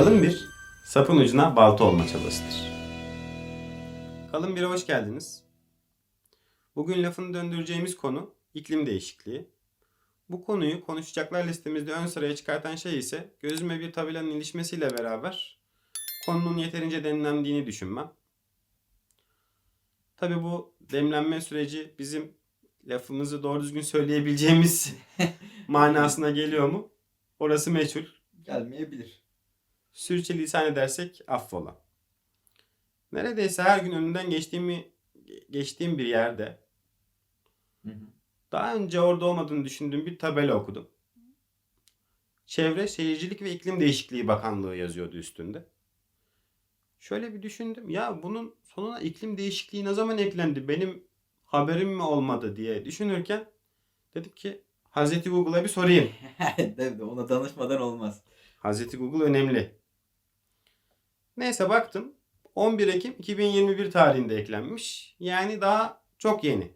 Kalın bir, sapın ucuna balta olma çabasıdır. Kalın bire hoş geldiniz. Bugün lafını döndüreceğimiz konu iklim değişikliği. Bu konuyu konuşacaklar listemizde ön sıraya çıkartan şey ise gözüme bir tabelanın ilişmesiyle beraber konunun yeterince demlendiğini düşünmem. Tabi bu demlenme süreci bizim lafımızı doğru düzgün söyleyebileceğimiz manasına geliyor mu? Orası meçhul. Gelmeyebilir. Sürçülisan edersek affola. Neredeyse her gün önünden geçtiğimi geçtiğim bir yerde Hı hı. daha önce orada olmadığını düşündüğüm bir tabela okudum. Çevre, Şehircilik ve İklim Değişikliği Bakanlığı yazıyordu üstünde. Şöyle bir düşündüm. Ya bunun sonuna iklim değişikliği ne zaman eklendi? Benim haberim mi olmadı diye düşünürken dedim ki Hazreti Google'a bir sorayım. Mi? Ona danışmadan olmaz. Hazreti Google önemli. Neyse baktım. 11 Ekim 2021 tarihinde eklenmiş. Yani daha çok yeni.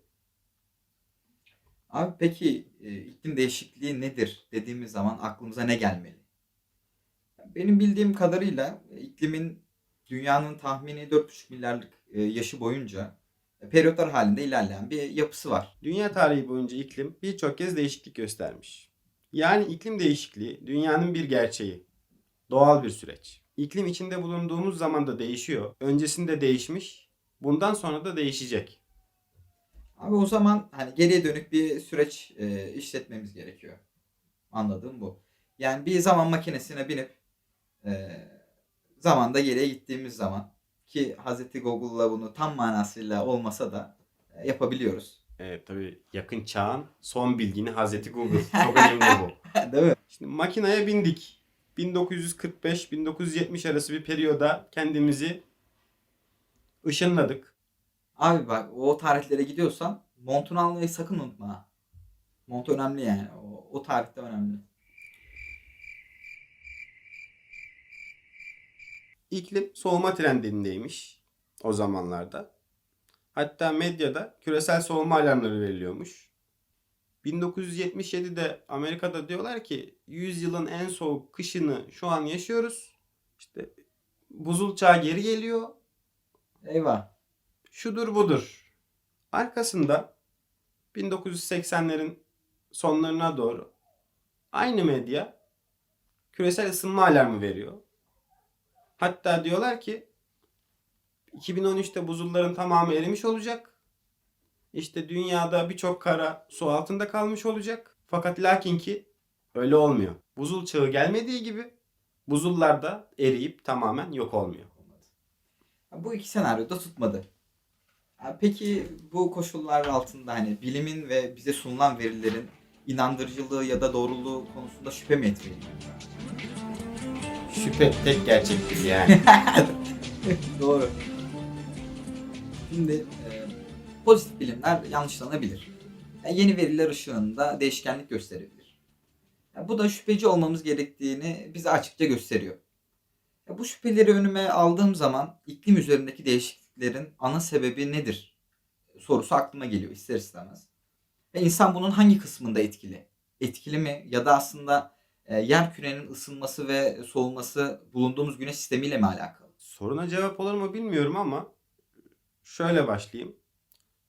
Abi peki e, iklim değişikliği nedir dediğimiz zaman aklımıza ne gelmeli? Benim bildiğim kadarıyla iklimin dünyanın tahmini 4,5 milyarlık e, yaşı boyunca e, periyotlar halinde ilerleyen bir yapısı var. Dünya tarihi boyunca iklim birçok kez değişiklik göstermiş. Yani iklim değişikliği dünyanın bir gerçeği. Doğal bir süreç. İklim içinde bulunduğumuz zaman da değişiyor. Öncesinde değişmiş. Bundan sonra da değişecek. Abi o zaman hani geriye dönük bir süreç e, işletmemiz gerekiyor. Anladığım bu. Yani bir zaman makinesine binip e, zamanda geriye gittiğimiz zaman ki Hazreti Google'la bunu tam manasıyla olmasa da e, yapabiliyoruz. Evet tabii yakın çağın son bilgini Hazreti Google. Çok önemli bu. Değil mi? Şimdi makineye bindik. 1945-1970 arası bir periyoda kendimizi ışınladık. Abi bak o tarihlere gidiyorsan montunu almayı sakın unutma. ha. Mont önemli yani. O, o tarihte önemli. İklim soğuma trendindeymiş o zamanlarda. Hatta medyada küresel soğuma alarmları veriliyormuş. 1977'de Amerika'da diyorlar ki 100 yılın en soğuk kışını şu an yaşıyoruz. İşte buzul çağı geri geliyor. Eyvah. şudur budur. Arkasında 1980'lerin sonlarına doğru aynı medya küresel ısınma alarmı veriyor. Hatta diyorlar ki 2013'te buzulların tamamı erimiş olacak. İşte dünyada birçok kara su altında kalmış olacak. Fakat lakin ki öyle olmuyor. Buzul çağı gelmediği gibi buzullar da eriyip tamamen yok olmuyor. Bu iki senaryo da tutmadı. Peki bu koşullar altında hani bilimin ve bize sunulan verilerin inandırıcılığı ya da doğruluğu konusunda şüphe mi etmeliyiz? Şüphe tek gerçektir yani. Doğru. Şimdi pozitif bilimler yanlışlanabilir. Yani yeni veriler ışığında değişkenlik gösterebilir. Ya bu da şüpheci olmamız gerektiğini bize açıkça gösteriyor. Ya bu şüpheleri önüme aldığım zaman iklim üzerindeki değişikliklerin ana sebebi nedir? Sorusu aklıma geliyor ister istemez. Ve insan bunun hangi kısmında etkili? Etkili mi ya da aslında e, yer kürenin ısınması ve soğuması bulunduğumuz güneş sistemiyle mi alakalı? Soruna cevap olur mu bilmiyorum ama şöyle başlayayım.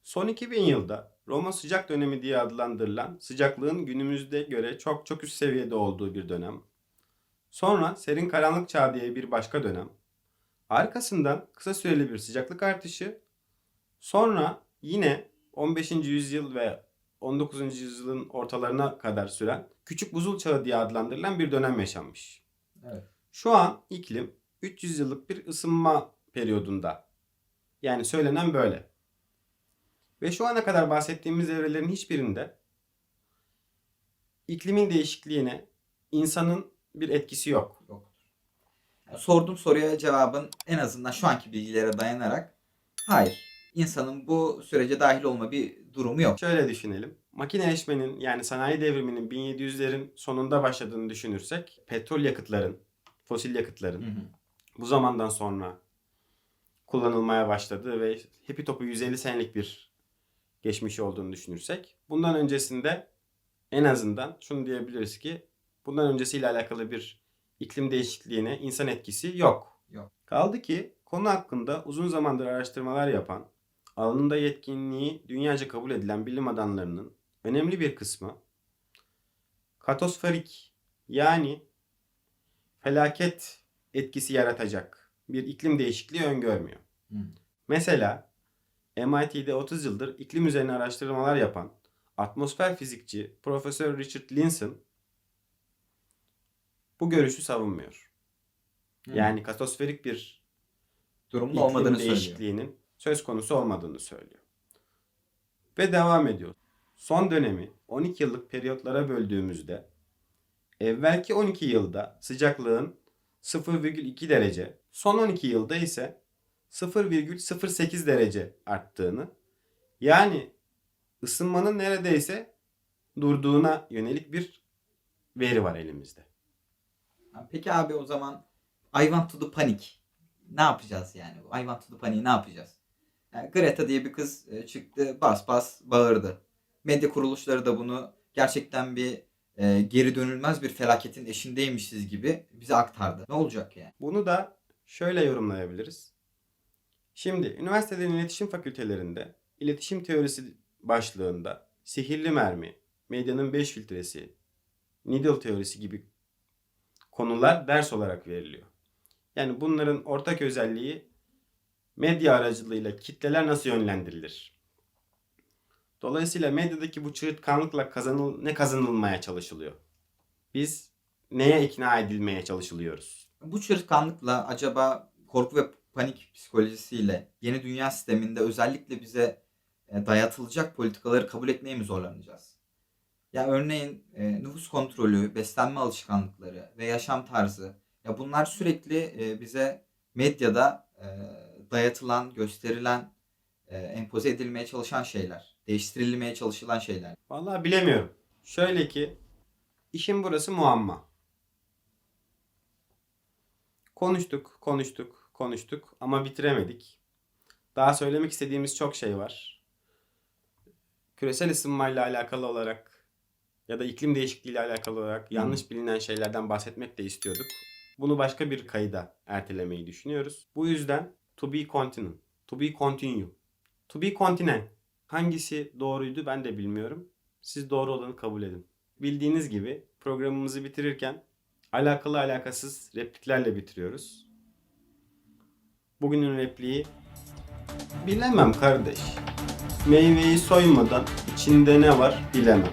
Son 2000 yılda Roma sıcak dönemi diye adlandırılan sıcaklığın günümüzde göre çok çok üst seviyede olduğu bir dönem. Sonra serin karanlık çağı diye bir başka dönem. Arkasından kısa süreli bir sıcaklık artışı. Sonra yine 15. yüzyıl ve 19. yüzyılın ortalarına kadar süren küçük buzul çağı diye adlandırılan bir dönem yaşanmış. Evet. Şu an iklim 300 yıllık bir ısınma periyodunda. Yani söylenen böyle. Ve şu ana kadar bahsettiğimiz evrelerin hiçbirinde iklimin değişikliğine insanın bir etkisi yok. Yoktur. Yani sorduğum soruya cevabın en azından şu anki bilgilere dayanarak hayır. İnsanın bu sürece dahil olma bir durumu yok. Şöyle düşünelim. Makineleşmenin yani sanayi devriminin 1700'lerin sonunda başladığını düşünürsek petrol yakıtların, fosil yakıtların Hı hı. bu zamandan sonra kullanılmaya başladığı ve hepi topu 150 senelik bir geçmişi olduğunu düşünürsek bundan öncesinde en azından şunu diyebiliriz ki bundan öncesiyle alakalı bir iklim değişikliğine insan etkisi yok. Yok. Kaldı ki konu hakkında uzun zamandır araştırmalar yapan, alanında yetkinliği dünyaca kabul edilen bilim adamlarının önemli bir kısmı katosferik yani felaket etkisi yaratacak bir iklim değişikliği öngörmüyor. Hı. Mesela MIT'de 30 yıldır iklim üzerine araştırmalar yapan atmosfer fizikçi Profesör Richard Linson bu görüşü savunmuyor. Yani katosferik bir durumda iklim olmadığını söylüyor. değişikliğinin söz konusu olmadığını söylüyor. Ve devam ediyor. Son dönemi 12 yıllık periyotlara böldüğümüzde evvelki 12 yılda sıcaklığın 0,2 derece, son 12 yılda ise 0,08 derece arttığını yani ısınmanın neredeyse durduğuna yönelik bir veri var elimizde. Peki abi o zaman I want to do panic. Ne yapacağız yani? I want to do panic ne yapacağız? Yani Greta diye bir kız e, çıktı bas bas bağırdı. Medya kuruluşları da bunu gerçekten bir e, geri dönülmez bir felaketin eşindeymişiz gibi bize aktardı. Ne olacak yani? Bunu da şöyle yorumlayabiliriz. Şimdi üniversitelerin iletişim fakültelerinde iletişim teorisi başlığında sihirli mermi, medyanın 5 filtresi, needle teorisi gibi konular ders olarak veriliyor. Yani bunların ortak özelliği medya aracılığıyla kitleler nasıl yönlendirilir? Dolayısıyla medyadaki bu çığırtkanlıkla kazanıl ne kazanılmaya çalışılıyor? Biz neye ikna edilmeye çalışılıyoruz? Bu çırtkanlıkla acaba korku ve panik psikolojisiyle yeni dünya sisteminde özellikle bize e, dayatılacak politikaları kabul etmeye mi zorlanacağız? Ya örneğin e, nüfus kontrolü, beslenme alışkanlıkları ve yaşam tarzı ya bunlar sürekli e, bize medyada dayatılan, gösterilen, empoze edilmeye çalışan şeyler, değiştirilmeye çalışılan şeyler. Vallahi bilemiyorum. Şöyle ki işin burası muamma. Konuştuk, konuştuk, konuştuk ama bitiremedik. Daha söylemek istediğimiz çok şey var. Küresel ısınmayla alakalı olarak ya da iklim değişikliğiyle alakalı olarak yanlış bilinen şeylerden bahsetmek de istiyorduk. Bunu başka bir kayıda ertelemeyi düşünüyoruz. Bu yüzden to be continue, to be continue, to be continent hangisi doğruydu ben de bilmiyorum. Siz doğru olanı kabul edin. Bildiğiniz gibi programımızı bitirirken alakalı alakasız repliklerle bitiriyoruz. Bugünün repliği bilemem kardeş. Meyveyi soymadan içinde ne var bilemem.